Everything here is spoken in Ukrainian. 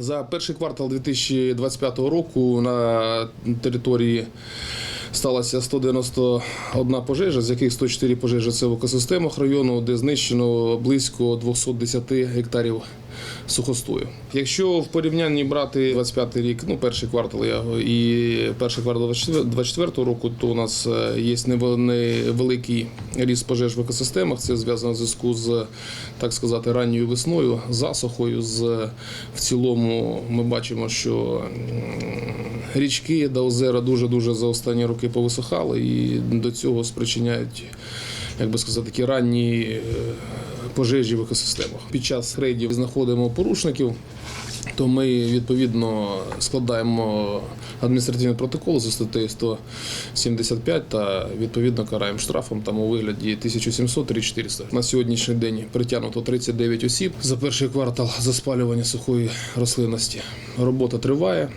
За перший квартал 2025 року на території сталося 191 пожежа, з яких 104 пожежі це в екосистемах району, де знищено близько 210 гектарів сухостою. Якщо в порівнянні брати 25 рік, ну перший квартал і перший квартал 24 року, то у нас е, є невеликий ріст пожеж в екосистемах. Це зв'язано в зв'язку з так сказати ранньою весною, засухою. З в цілому ми бачимо, що річки та озера дуже дуже за останні роки повисухали, і до цього спричиняють, як би сказати, такі ранні е, пожежі в екосистемах. Під час рейдів знаходимо порушників. То ми відповідно складаємо адміністративний протокол за статтею 175 та відповідно караємо штрафом там у вигляді 1700 3400. На сьогоднішній день притягнуто 39 осіб за перший квартал за спалювання сухої рослинності. Робота триває.